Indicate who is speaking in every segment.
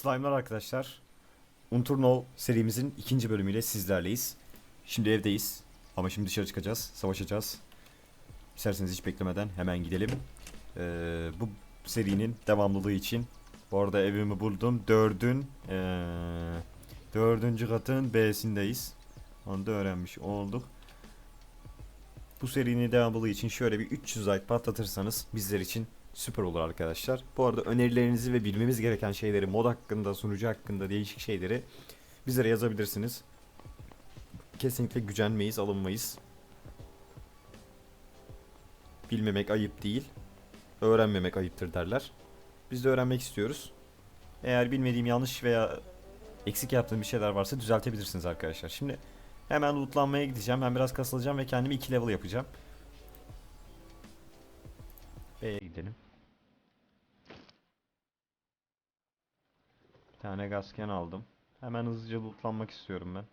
Speaker 1: Slime'lar arkadaşlar. Unturnol serimizin ikinci bölümüyle sizlerleyiz. Şimdi evdeyiz. Ama şimdi dışarı çıkacağız. Savaşacağız. İsterseniz hiç beklemeden hemen gidelim. Ee, bu serinin devamlılığı için bu arada evimi buldum. Dördün ee, dördüncü katın B'sindeyiz. Onu da öğrenmiş olduk. Bu serinin devamlılığı için şöyle bir 300 like patlatırsanız bizler için süper olur arkadaşlar. Bu arada önerilerinizi ve bilmemiz gereken şeyleri, mod hakkında, sunucu hakkında, değişik şeyleri bizlere yazabilirsiniz. Kesinlikle gücenmeyiz, alınmayız. Bilmemek ayıp değil. Öğrenmemek ayıptır derler. Biz de öğrenmek istiyoruz. Eğer bilmediğim yanlış veya eksik yaptığım bir şeyler varsa düzeltebilirsiniz arkadaşlar. Şimdi hemen lootlanmaya gideceğim. Ben biraz kasılacağım ve kendimi 2 level yapacağım. B'ye gidelim. Bir tane gasken aldım. Hemen hızlıca lootlanmak istiyorum ben.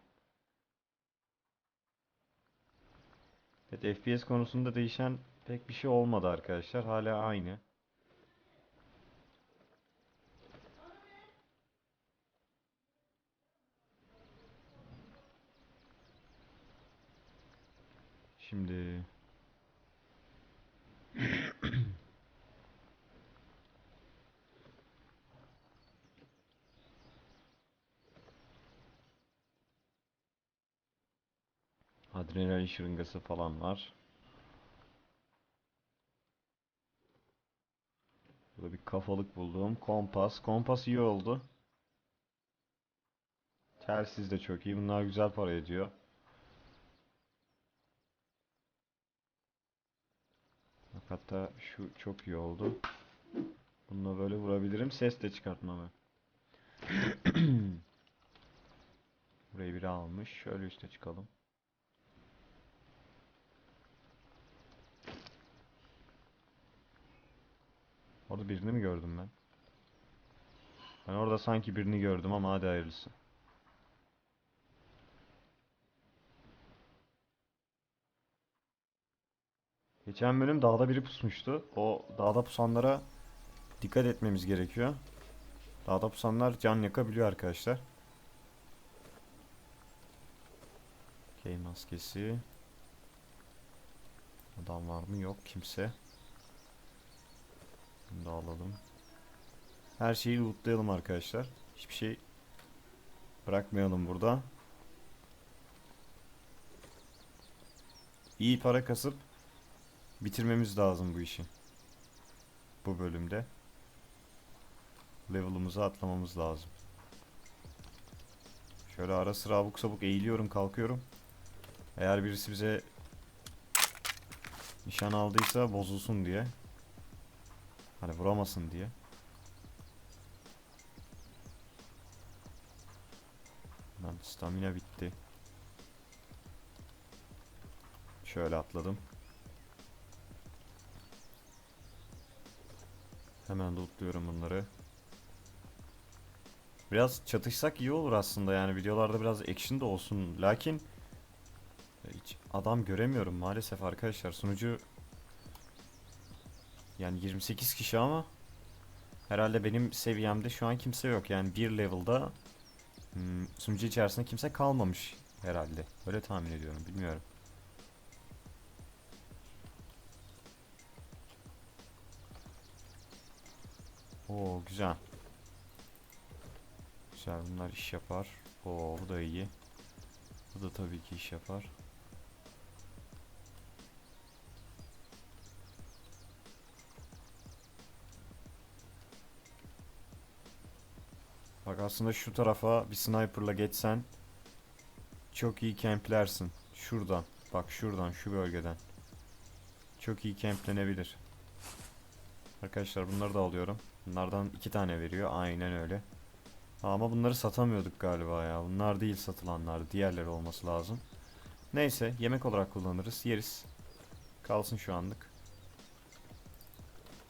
Speaker 1: Evet FPS konusunda değişen pek bir şey olmadı arkadaşlar. Hala aynı. Şimdi adrenalin şırıngası falan var. Burada bir kafalık buldum. Kompas. Kompas iyi oldu. Telsiz de çok iyi. Bunlar güzel para ediyor. Hatta şu çok iyi oldu. Bununla böyle vurabilirim. Ses de çıkartmam ben. Burayı biri almış. Şöyle üste çıkalım. Orada birini mi gördüm ben? Ben orada sanki birini gördüm ama hadi hayırlısı. Geçen bölüm dağda biri pusmuştu. O dağda pusanlara dikkat etmemiz gerekiyor. Dağda pusanlar can yakabiliyor arkadaşlar. Okey maskesi. Adam var mı? Yok kimse. Bunu da alalım. Her şeyi lootlayalım arkadaşlar. Hiçbir şey bırakmayalım burada. İyi para kasıp bitirmemiz lazım bu işi. Bu bölümde. Level'ımızı atlamamız lazım. Şöyle ara sıra abuk sabuk eğiliyorum kalkıyorum. Eğer birisi bize nişan aldıysa bozulsun diye. Hani vuramasın diye. Lan stamina bitti. Şöyle atladım. Hemen lootluyorum bunları. Biraz çatışsak iyi olur aslında yani videolarda biraz action da olsun. Lakin hiç adam göremiyorum maalesef arkadaşlar. Sunucu yani 28 kişi ama herhalde benim seviyemde şu an kimse yok. Yani bir level'da hmm, sunucu içerisinde kimse kalmamış herhalde. Öyle tahmin ediyorum. Bilmiyorum. Oo güzel. Güzel bunlar iş yapar. Oo bu da iyi. Bu da tabii ki iş yapar. Bak aslında şu tarafa bir sniperla geçsen çok iyi camplersin. Şuradan. Bak şuradan şu bölgeden. Çok iyi camplenebilir. Arkadaşlar bunları da alıyorum. Bunlardan iki tane veriyor. Aynen öyle. Ama bunları satamıyorduk galiba ya. Bunlar değil satılanlar. Diğerleri olması lazım. Neyse yemek olarak kullanırız. Yeriz. Kalsın şu anlık.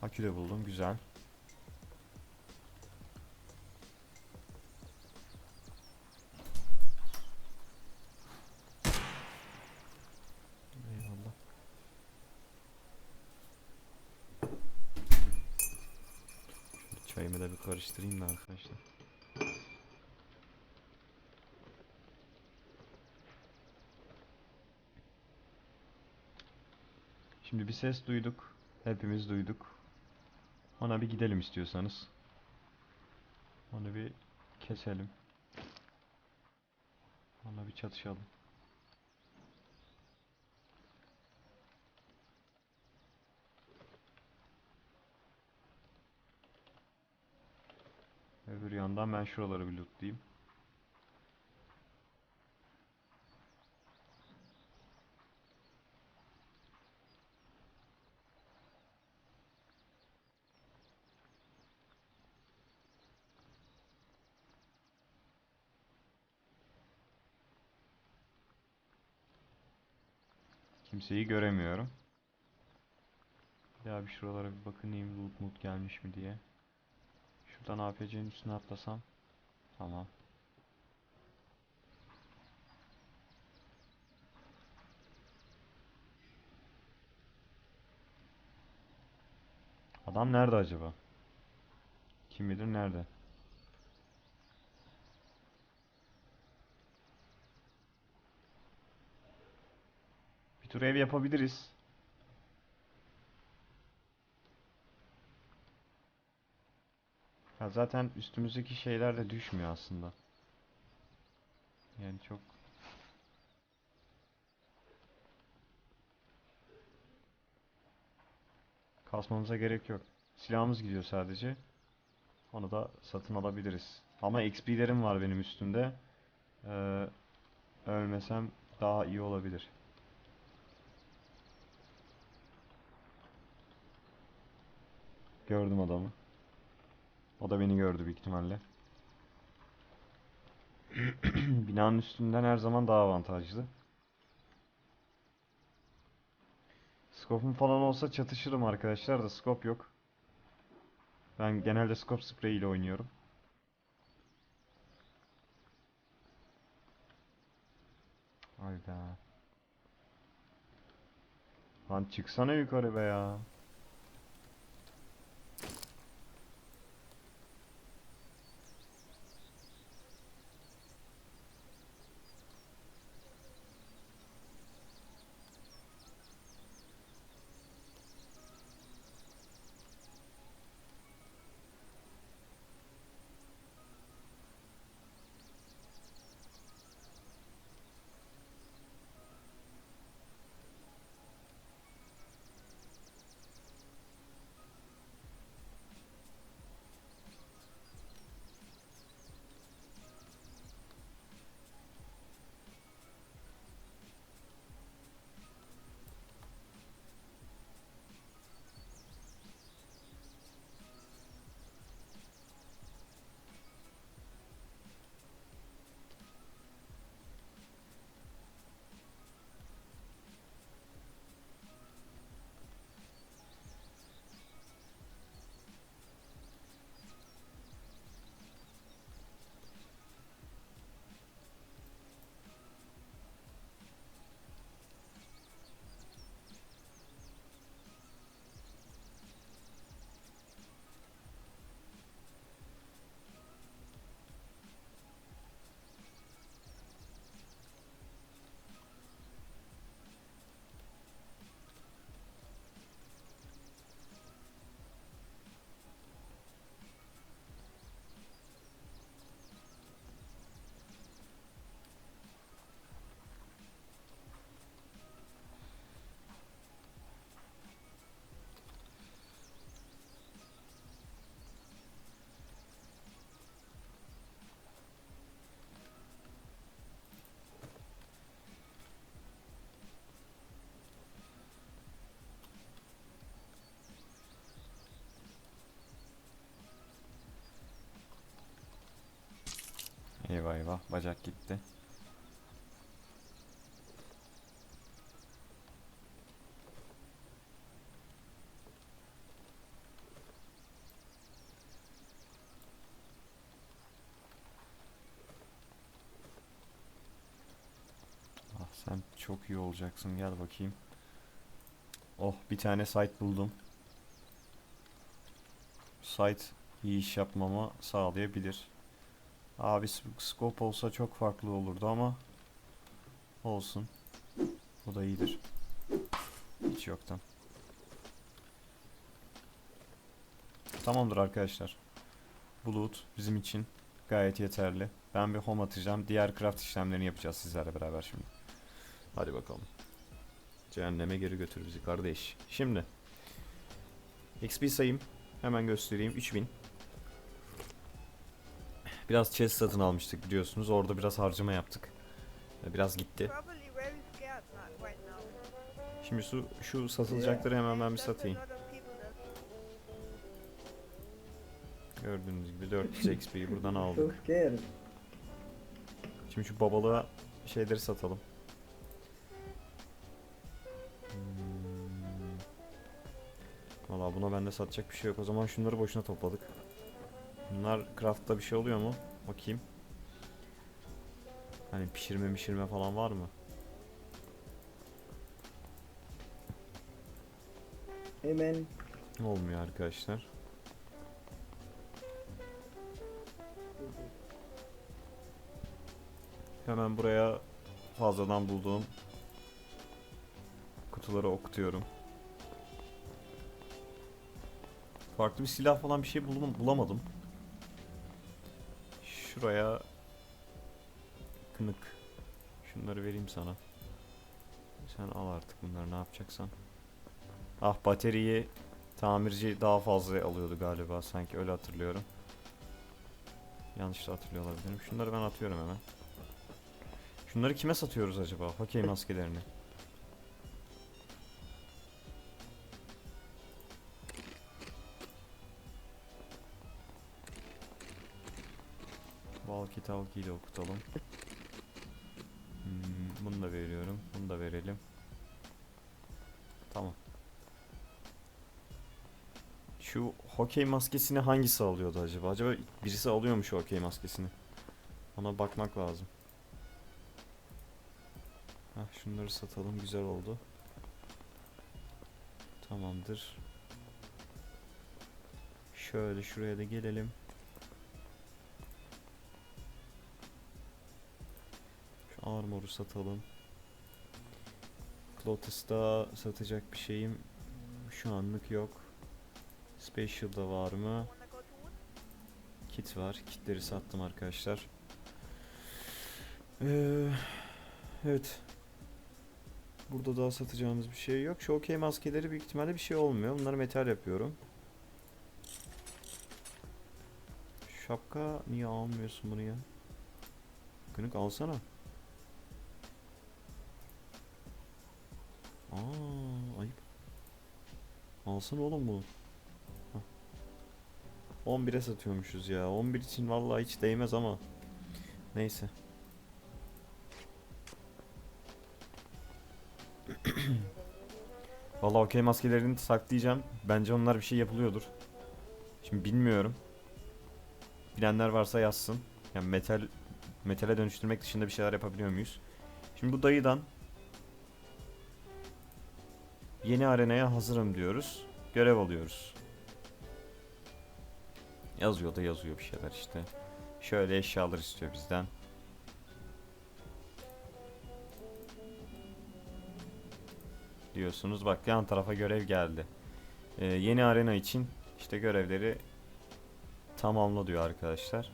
Speaker 1: Akü de buldum. Güzel. Slime'ı da bir karıştırayım da arkadaşlar. Şimdi bir ses duyduk. Hepimiz duyduk. Ona bir gidelim istiyorsanız. Onu bir keselim. Ona bir çatışalım. Öbür yandan ben şuraları bir lootlayayım. Kimseyi göremiyorum. Ya bir şuralara bir bakınayım loot mut gelmiş mi diye. Şuradan APC'nin üstüne atlasam. Tamam. Adam nerede acaba? Kim bilir nerede? Bir tur ev yapabiliriz. Zaten üstümüzdeki şeyler de düşmüyor aslında. Yani çok kasmamıza gerek yok. Silahımız gidiyor sadece. Onu da satın alabiliriz. Ama XP'lerim var benim üstümde. Ee, ölmesem daha iyi olabilir. Gördüm adamı. O da beni gördü büyük ihtimalle. Binanın üstünden her zaman daha avantajlı. Scope'um falan olsa çatışırım arkadaşlar da scope yok. Ben genelde scope sprey ile oynuyorum. Hayda. Lan çıksana yukarı be ya. Eyvah eyvah bacak gitti. Ah sen çok iyi olacaksın gel bakayım. Oh bir tane site buldum. Site iyi iş yapmama sağlayabilir. Abi scope olsa çok farklı olurdu ama olsun. O da iyidir. Hiç yoktan. Tamamdır arkadaşlar. Bulut bizim için gayet yeterli. Ben bir home atacağım. Diğer craft işlemlerini yapacağız sizlerle beraber şimdi. Hadi bakalım. Cehenneme geri götür bizi kardeş. Şimdi. XP sayayım. Hemen göstereyim. 3000. Biraz chest satın almıştık biliyorsunuz. Orada biraz harcama yaptık. Ee, Biraz gitti. Şimdi şu, şu satılacakları hemen ben bir satayım. Gördüğünüz gibi 400 XP'yi buradan aldık. Şimdi şu babalığa şeyleri satalım. Hmm. Valla buna bende satacak bir şey yok. O zaman şunları boşuna topladık. Bunlar craft'ta bir şey oluyor mu? Bakayım. Hani pişirme pişirme falan var mı?
Speaker 2: Amen.
Speaker 1: Olmuyor arkadaşlar. Hemen buraya fazladan bulduğum kutuları okutuyorum. Farklı bir silah falan bir şey buldum, bulamadım. Şuraya kınık. Şunları vereyim sana. Sen al artık bunları ne yapacaksan. Ah bateriyi tamirci daha fazla alıyordu galiba sanki öyle hatırlıyorum. Yanlış da hatırlıyor olabilirim. Şunları ben atıyorum hemen. Şunları kime satıyoruz acaba? Hokey maskelerini. Walkie talkie de okutalım. Hmm, bunu da veriyorum. Bunu da verelim. Tamam. Şu hokey maskesini hangisi alıyordu acaba? Acaba birisi alıyor mu şu hokey maskesini? Ona bakmak lazım. Heh, şunları satalım. Güzel oldu. Tamamdır. Şöyle şuraya da gelelim. Armor'u satalım. Lotus'ta satacak bir şeyim şu anlık yok. Special'da var mı? Kit var. Kitleri sattım arkadaşlar. Ee, evet. Burada daha satacağımız bir şey yok. Şu maskeleri büyük ihtimalle bir şey olmuyor. Bunları metal yapıyorum. Şapka niye almıyorsun bunu ya? Kınık alsana. Aa, ayıp. Alsana oğlum bunu. 11'e satıyormuşuz ya. 11 için vallahi hiç değmez ama. Neyse. vallahi okey maskelerini saklayacağım. Bence onlar bir şey yapılıyordur. Şimdi bilmiyorum. Bilenler varsa yazsın. Yani metal metale dönüştürmek dışında bir şeyler yapabiliyor muyuz? Şimdi bu dayıdan yeni arenaya hazırım diyoruz. Görev alıyoruz. Yazıyor da yazıyor bir şeyler işte. Şöyle eşyalar istiyor bizden. Diyorsunuz bak yan tarafa görev geldi. Ee, yeni arena için işte görevleri tamamla diyor arkadaşlar.